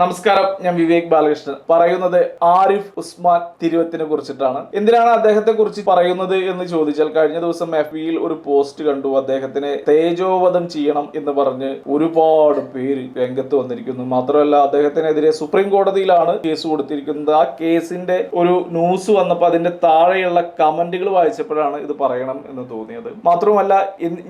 നമസ്കാരം ഞാൻ വിവേക് ബാലകൃഷ്ണൻ. പറയുന്നത് ആരിഫ് ഉസ്മാൻ തിരുവത്തിനെ കുറിച്ചിട്ടാണ്. എന്തിനാണ് അദ്ദേഹത്തെ കുറിച്ച് പറയുന്നത് എന്ന് ചോദിച്ചാൽ കഴിഞ്ഞ ദിവസം എഫ് ബിയിൽ ഒരു പോസ്റ്റ് കണ്ടു. അദ്ദേഹത്തിനെ തേജോവധം ചെയ്യണം എന്ന് പറഞ്ഞ് ഒരുപാട് പേര് രംഗത്ത് വന്നിരിക്കുന്നു. മാത്രമല്ല അദ്ദേഹത്തിനെതിരെ സുപ്രീം കോടതിയിലാണ് കേസ് കൊടുത്തിരിക്കുന്നത്. ആ കേസിന്റെ ഒരു ന്യൂസ് വന്നപ്പോൾ അതിന്റെ താഴെയുള്ള കമന്റുകൾ വായിച്ചപ്പോഴാണ് ഇത് പറയണം എന്ന് തോന്നിയത്. മാത്രമല്ല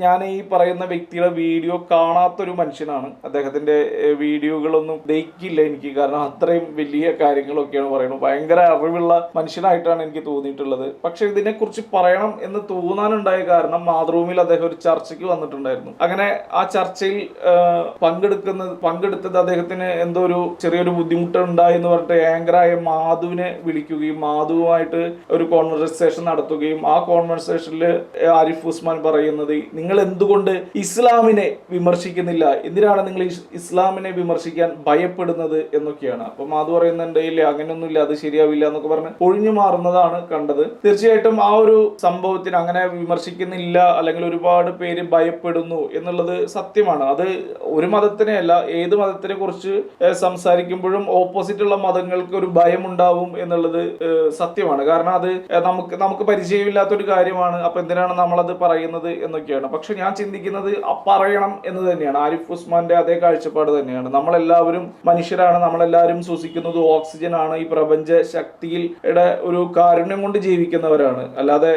ഞാൻ ഈ പറയുന്ന വ്യക്തിയുടെ വീഡിയോ കാണാത്തൊരു മനുഷ്യനാണ്. അദ്ദേഹത്തിന്റെ വീഡിയോകളൊന്നും ദഹിക്കില്ല. എനിക്ക്. കാരണം അത്രയും വലിയ കാര്യങ്ങളൊക്കെയാണ് പറയുന്നത്. ഭയങ്കര അറിവുള്ള മനുഷ്യനായിട്ടാണ് എനിക്ക് തോന്നിയിട്ടുള്ളത്. പക്ഷെ ഇതിനെക്കുറിച്ച് പറയണം എന്ന് തോന്നാനുണ്ടായ കാരണം മാതൃഭൂമിയിൽ അദ്ദേഹം ഒരു ചർച്ചയ്ക്ക് വന്നിട്ടുണ്ടായിരുന്നു. അങ്ങനെ ആ ചർച്ചയിൽ പങ്കെടുക്കുന്ന പങ്കെടുത്തത് അദ്ദേഹത്തിന് എന്തോ ഒരു ചെറിയൊരു ബുദ്ധിമുട്ട് ഉണ്ടായി എന്ന് പറഞ്ഞിട്ട് ആങ്കറായ മാധുവിനെ വിളിക്കുകയും മാധുവുമായിട്ട് ഒരു കോൺവെർസേഷൻ നടത്തുകയും ആ കോൺവെർസേഷനിൽ ആരിഫ് ഉസ്മാൻ പറയുന്നത് നിങ്ങൾ എന്തുകൊണ്ട് ഇസ്ലാമിനെ വിമർശിക്കുന്നില്ല? എന്തിനാണ് നിങ്ങൾ ഇസ്ലാമിനെ വിമർശിക്കാൻ ഭയപ്പെടുന്നത്? എന്നൊക്കെയാണ്. അപ്പൊ മാധു പറയുന്നുണ്ട് ഇല്ല അങ്ങനെയൊന്നുമില്ല അത് ശരിയാവില്ല എന്നൊക്കെ പറഞ്ഞ് ഒഴിഞ്ഞു മാറുന്നതാണ് കണ്ടത്. തീർച്ചയായിട്ടും ആ ഒരു സംഭവത്തിന് അങ്ങനെ വിമർശിക്കുന്നില്ല അല്ലെങ്കിൽ ഒരുപാട് പേര് ഭയപ്പെടുന്നു എന്നുള്ളത് സത്യമാണ്. അത് ഒരു മതത്തിനെ അല്ല ഏത് മതത്തിനെ കുറിച്ച് സംസാരിക്കുമ്പോഴും ഓപ്പോസിറ്റ് ഉള്ള മതങ്ങൾക്ക് ഒരു ഭയം ഉണ്ടാവും എന്നുള്ളത് സത്യമാണ്. കാരണം അത് നമുക്ക് നമുക്ക് പരിചയമില്ലാത്ത ഒരു കാര്യമാണ്. അപ്പൊ എന്തിനാണ് നമ്മളത് പറയുന്നത് എന്നൊക്കെയാണ്. പക്ഷെ ഞാൻ ചിന്തിക്കുന്നത് പറയണം എന്ന് തന്നെയാണ്. ആരിഫ് ഉസ്മാന്റെ അതേ കാഴ്ചപ്പാട് തന്നെയാണ്. നമ്മളെല്ലാവരും മനുഷ്യരാണ്. നമ്മളെല്ലാവരും ശ്വസിക്കുന്നത് ഓക്സിജൻ ആണ്. ഈ പ്രപഞ്ച ശക്തിയിൽ ഒരു കാരുണ്യം കൊണ്ട് ജീവിക്കുന്നവരാണ്. അല്ലാതെ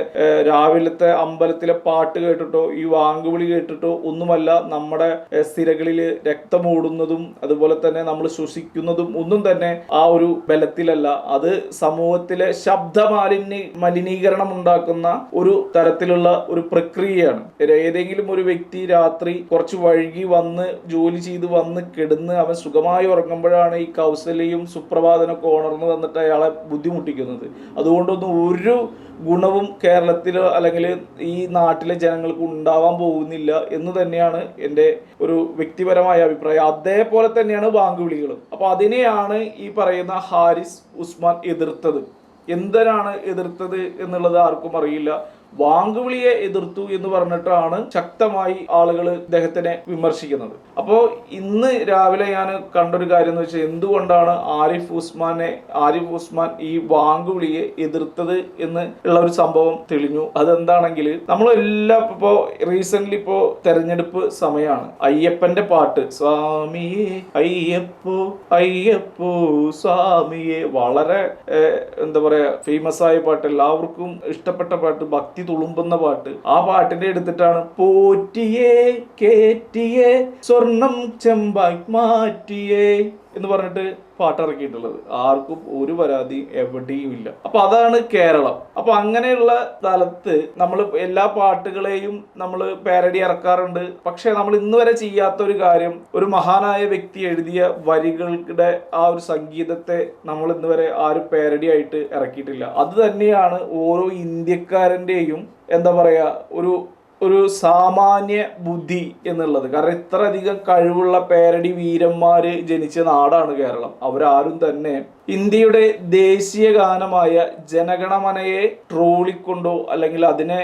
രാവിലത്തെ അമ്പലത്തിലെ പാട്ട് കേട്ടിട്ടോ ഈ വാങ്കുവിളി കേട്ടിട്ടോ ഒന്നുമല്ല നമ്മുടെ സ്ഥിരകളിൽ രക്തമോടുന്നതും അതുപോലെ തന്നെ നമ്മൾ ശ്വസിക്കുന്നതും ഒന്നും തന്നെ ആ ഒരു ബലത്തിലല്ല. അത് സമൂഹത്തിലെ ശബ്ദ മാലിന്യ മലിനീകരണം ഉണ്ടാക്കുന്ന ഒരു തരത്തിലുള്ള ഒരു പ്രക്രിയയാണ്. ഏതെങ്കിലും ഒരു വ്യക്തി രാത്രി കുറച്ച് വഴുകി വന്ന് ജോലി ചെയ്ത് വന്ന് കിടന്ന് അവൻ സുഖമായി ഉറങ്ങുമ്പോഴാണ് ഈ കൗസല്യയും സുപ്രഭാതനൊക്കെ ഉണർന്നു തന്നിട്ട് അയാളെ ബുദ്ധിമുട്ടിക്കുന്നത്. അതുകൊണ്ടൊന്നും ഒരു ഗുണവും കേരളത്തിലോ അല്ലെങ്കിൽ ഈ നാട്ടിലെ ജനങ്ങൾക്ക് ഉണ്ടാവാൻ പോകുന്നില്ല എന്ന് തന്നെയാണ് എന്റെ ഒരു വ്യക്തിപരമായ അഭിപ്രായം. അതേപോലെ തന്നെയാണ് ബാങ്ക് വിളികളും. അപ്പോൾ അതിനെയാണ് ഈ പറയുന്ന ഹാരിസ് ഉസ്മാൻ എതിർത്തത്. എന്തിനാണ് എതിർത്തത് എന്നുള്ളത് ആർക്കും അറിയില്ല. വാങ്കുവിളിയെ എതിർത്തു എന്ന് പറഞ്ഞിട്ടാണ് ശക്തമായി ആളുകൾ ഇദ്ദേഹത്തിനെ വിമർശിക്കുന്നത്. അപ്പോൾ ഇന്ന് രാവിലെ ഞാൻ കണ്ടൊരു കാര്യം എന്ന് വെച്ചാൽ എന്തുകൊണ്ടാണ് ആരിഫ് ഉസ്മാനെ ആരിഫ് ഉസ്മാൻ ഈ വാങ്കുവിളിയെ എതിർത്തത് എന്ന് ഉള്ള ഒരു സംഭവം തെളിഞ്ഞു. അതെന്താണെങ്കിൽ നമ്മളെല്ലാം ഇപ്പോൾ റീസെന്റ് ഇപ്പോൾ തെരഞ്ഞെടുപ്പ് സമയമാണ് അയ്യപ്പന്റെ പാട്ട് സ്വാമിയേ അയ്യപ്പോ അയ്യപ്പോ സ്വാമിയെ വളരെ എന്താ പറയാ ഫേമസ് ആയ പാട്ട് എല്ലാവർക്കും ഇഷ്ടപ്പെട്ട പാട്ട് ഭക്തി തുളുമ്പുന്ന പാട്ട്. ആ പാട്ടിന്റെ എടുത്തിട്ടാണ് പോറ്റിയേ കേറ്റിയേ സ്വർണം ചെമ്പായി മാറ്റിയേ എന്ന് പറഞ്ഞിട്ട് പാട്ടിറക്കിയിട്ടുള്ളത് ആർക്കും ഒരു പരാതിയും എവിടെയും ഇല്ല. അപ്പൊ അതാണ് കേരളം. അപ്പൊ അങ്ങനെയുള്ള സ്ഥലത്ത് നമ്മൾ എല്ലാ പാട്ടുകളെയും നമ്മൾ പാരഡി ഇറക്കാറുണ്ട്. പക്ഷെ നമ്മൾ ഇന്ന് വരെ ചെയ്യാത്ത ഒരു കാര്യം ഒരു മഹാനായ വ്യക്തി എഴുതിയ വരികളുടെ ആ ഒരു സംഗീതത്തെ നമ്മൾ ഇന്ന് വരെ ആരും പാരഡി ആയിട്ട് ഇറക്കിയിട്ടില്ല. അത് തന്നെയാണ് ഓരോ ഇന്ത്യക്കാരന്റെയും എന്താ പറയുക ഒരു ഒരു സാമാന്യ ബുദ്ധി എന്നുള്ളത്. കാരണം ഇത്രയധികം കഴിവുള്ള പേരടി വീരന്മാര് ജനിച്ച നാടാണ് കേരളം. അവരാരും തന്നെ ഇന്ത്യയുടെ ദേശീയ ഗാനമായ ജനഗണമനയെ ട്രോളിക്കൊണ്ടോ അല്ലെങ്കിൽ അതിനെ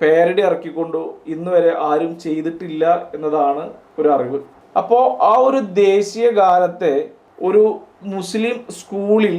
പേരടി ഇറക്കിക്കൊണ്ടോ ഇന്ന് വരെ ആരും ചെയ്തിട്ടില്ല എന്നതാണ് ഒരു അറിവ്. അപ്പോൾ ആ ഒരു ദേശീയ ഗാനത്തെ ഒരു മുസ്ലിം സ്കൂളിൽ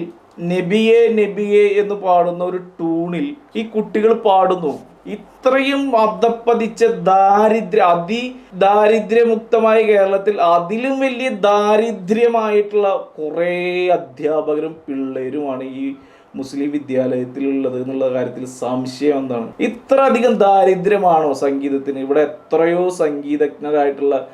നബിയെ നബിയെ എന്ന് പാടുന്ന ഒരു ടൂണിൽ ഈ കുട്ടികൾ പാടുന്നു. ഇത്രയും അധപ്പതിച്ച ദാരിദ്ര്യ അതി ദാരിദ്ര്യമുക്തമായ കേരളത്തിൽ അതിലും വലിയ ദാരിദ്ര്യമായിട്ടുള്ള കുറേ അധ്യാപകരും പിള്ളേരുമാണ് ഈ മുസ്ലിം വിദ്യാലയത്തിലുള്ളത് എന്നുള്ള കാര്യത്തിൽ സംശയം എന്താണ്? ഇത്ര അധികം ദാരിദ്ര്യമാണോ സംഗീതത്തിന്? ഇവിടെ എത്രയോ സംഗീതജ്ഞരായിട്ടുള്ള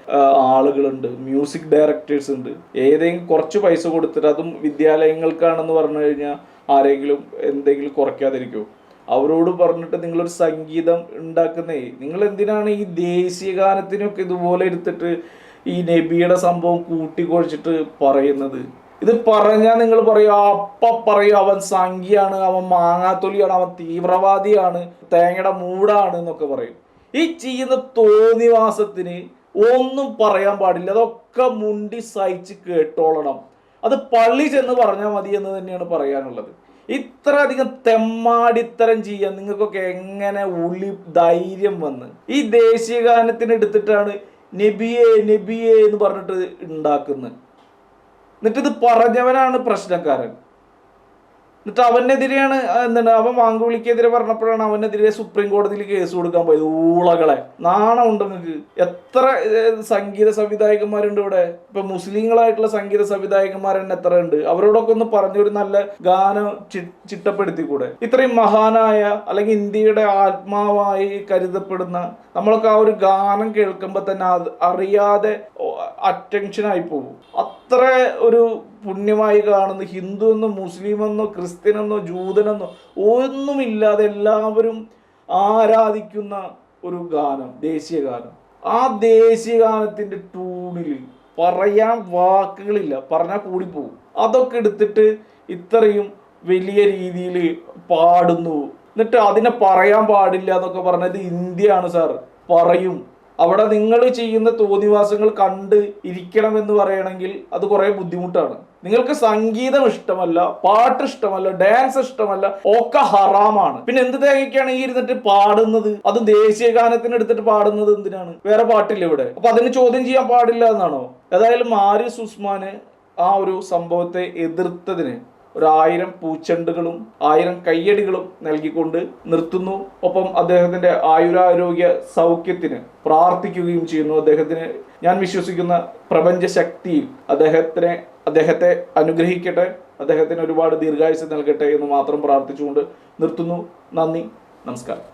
ആളുകളുണ്ട് മ്യൂസിക് ഡയറക്ടേഴ്സ് ഉണ്ട്. ഏതെങ്കിലും കുറച്ച് പൈസ കൊടുത്തിട്ട് അതും വിദ്യാലയങ്ങൾക്കാണെന്ന് പറഞ്ഞു കഴിഞ്ഞാൽ ആരെങ്കിലും എന്തെങ്കിലും കുറയ്ക്കാതിരിക്കുമോ അവരോട് പറഞ്ഞിട്ട് നിങ്ങളൊരു സംഗീതം ഉണ്ടാക്കുന്നേ. നിങ്ങൾ എന്തിനാണ് ഈ ദേശീയ ഗാനത്തിനൊക്കെ ഇതുപോലെ എടുത്തിട്ട് ഈ നബിയുടെ സംഭവം കൂട്ടിക്കൊഴിച്ചിട്ട് പറയുന്നത്? ഇത് പറഞ്ഞാൽ നിങ്ങൾ പറയും അപ്പ പറയും അവൻ സംഖ്യയാണ് അവൻ മാങ്ങാത്തൊലിയാണ് അവൻ തീവ്രവാദിയാണ് തേങ്ങയുടെ മൂടാണ് എന്നൊക്കെ പറയും. ഈ ചെയ്യുന്ന തോന്നിവാസത്തിന് ഒന്നും പറയാൻ പാടില്ല. അതൊക്കെ മുണ്ടി സഹിച്ച് കേട്ടോളണം. അത് പള്ളി ചെന്ന് പറഞ്ഞാൽ മതി എന്ന് തന്നെയാണ് പറയാനുള്ളത്. ഇത്ര അധികം തെമ്മാടിത്തരം ചെയ്യാൻ നിങ്ങൾക്കൊക്കെ എങ്ങനെ ഉള്ളി ധൈര്യം വന്ന്? ഈ ദേശീയ ഗാനത്തിന് എടുത്തിട്ടാണ് നബിയെ നബിയെ എന്ന് പറഞ്ഞിട്ട് ഉണ്ടാക്കുന്നത്. എന്നിട്ടിത് പറഞ്ഞവനാണ് പ്രശ്നക്കാരൻ. എന്നിട്ട് അവനെതിരെയാണ് എന്താണ് അവൻ വാങ്കുവിളിക്കെതിരെ പറഞ്ഞപ്പോഴാണ് അവനെതിരെ സുപ്രീം കോടതിയിൽ കേസ് കൊടുക്കാൻ പോയത്. ഊളകളെ. നാണമുണ്ട് നിങ്ങൾക്ക് എത്ര സംഗീത സംവിധായകന്മാരുണ്ട് ഇവിടെ? ഇപ്പൊ മുസ്ലിങ്ങളായിട്ടുള്ള സംഗീത സംവിധായകന്മാർ തന്നെ എത്ര ഉണ്ട് അവരോടൊക്കെ ഒന്ന് പറഞ്ഞൊരു നല്ല ഗാനം ചിട്ടപ്പെടുത്തി ചിട്ടപ്പെടുത്തിക്കൂടെ? ഇത്രയും മഹാനായ അല്ലെങ്കിൽ ഇന്ത്യയുടെ ആത്മാവായി കരുതപ്പെടുന്ന നമ്മളൊക്കെ ആ ഒരു ഗാനം കേൾക്കുമ്പോൾ തന്നെ അറിയാതെ അറ്റൻഷൻ ആയി പോകും. അത്ര ഒരു പുണ്യമായി കാണുന്ന ഹിന്ദു എന്നോ മുസ്ലിം എന്നോ ക്രിസ്ത്യൻ എന്നോ ജൂതനെന്നോ ഒന്നുമില്ലാതെ എല്ലാവരും ആരാധിക്കുന്ന ഒരു ഗാനം ദേശീയ ഗാനം. ആ ദേശീയ ഗാനത്തിന്റെ ടൂണിൽ പറയാൻ വാക്കുകളില്ല പറഞ്ഞാൽ കൂടിപ്പോകും അതൊക്കെ എടുത്തിട്ട് ഇത്രയും വലിയ രീതിയിൽ പാടുന്നു. എന്നിട്ട് അതിനെ പറയാൻ പാടില്ല എന്നൊക്കെ പറഞ്ഞത് ഇന്ത്യയാണ് സാർ. പറയും. അവിടെ നിങ്ങൾ ചെയ്യുന്ന തോന്നിവാസങ്ങൾ കണ്ട് ഇരിക്കണം എന്ന് പറയണമെങ്കിൽ അത് കുറേ ബുദ്ധിമുട്ടാണ്. നിങ്ങൾക്ക് സംഗീതം ഇഷ്ടമല്ല പാട്ട് ഇഷ്ടമല്ല ഡാൻസ് ഇഷ്ടമല്ല ഒക്കെ ഹറാമാണ്. പിന്നെ എന്ത് തേങ്ങയ്ക്കാണ് ഈ ഇരുന്നിട്ട് പാടുന്നത്? അതും ദേശീയ ഗാനത്തിന് എടുത്തിട്ട് പാടുന്നത് എന്തിനാണ്? വേറെ പാട്ടില്ല ഇവിടെ. അപ്പൊ അതിന് ചോദ്യം ചെയ്യാൻ പാടില്ല എന്നാണോ? ഏതായാലും ആരിസ് ഉസ്മാന് ആ ഒരു സംഭവത്തെ എതിർത്തതിന് ഒരു ആയിരം പൂച്ചെണ്ടുകളും ആയിരം കയ്യടികളും നൽകിക്കൊണ്ട് നിർത്തുന്നു. ഒപ്പം അദ്ദേഹത്തിന്റെ ആയുരാരോഗ്യ സൗഖ്യത്തിന് പ്രാർത്ഥിക്കുകയും ചെയ്യുന്നു. അദ്ദേഹത്തിന് ഞാൻ വിശ്വസിക്കുന്ന പ്രപഞ്ച ശക്തിയിൽ അദ്ദേഹത്തിനെ അദ്ദേഹത്തെ അനുഗ്രഹിക്കട്ടെ. അദ്ദേഹത്തിന് ഒരുപാട് ദീർഘായുസ് നൽകട്ടെ എന്ന് മാത്രം പ്രാർത്ഥിച്ചുകൊണ്ട് നിർത്തുന്നു. നന്ദി. നമസ്കാരം.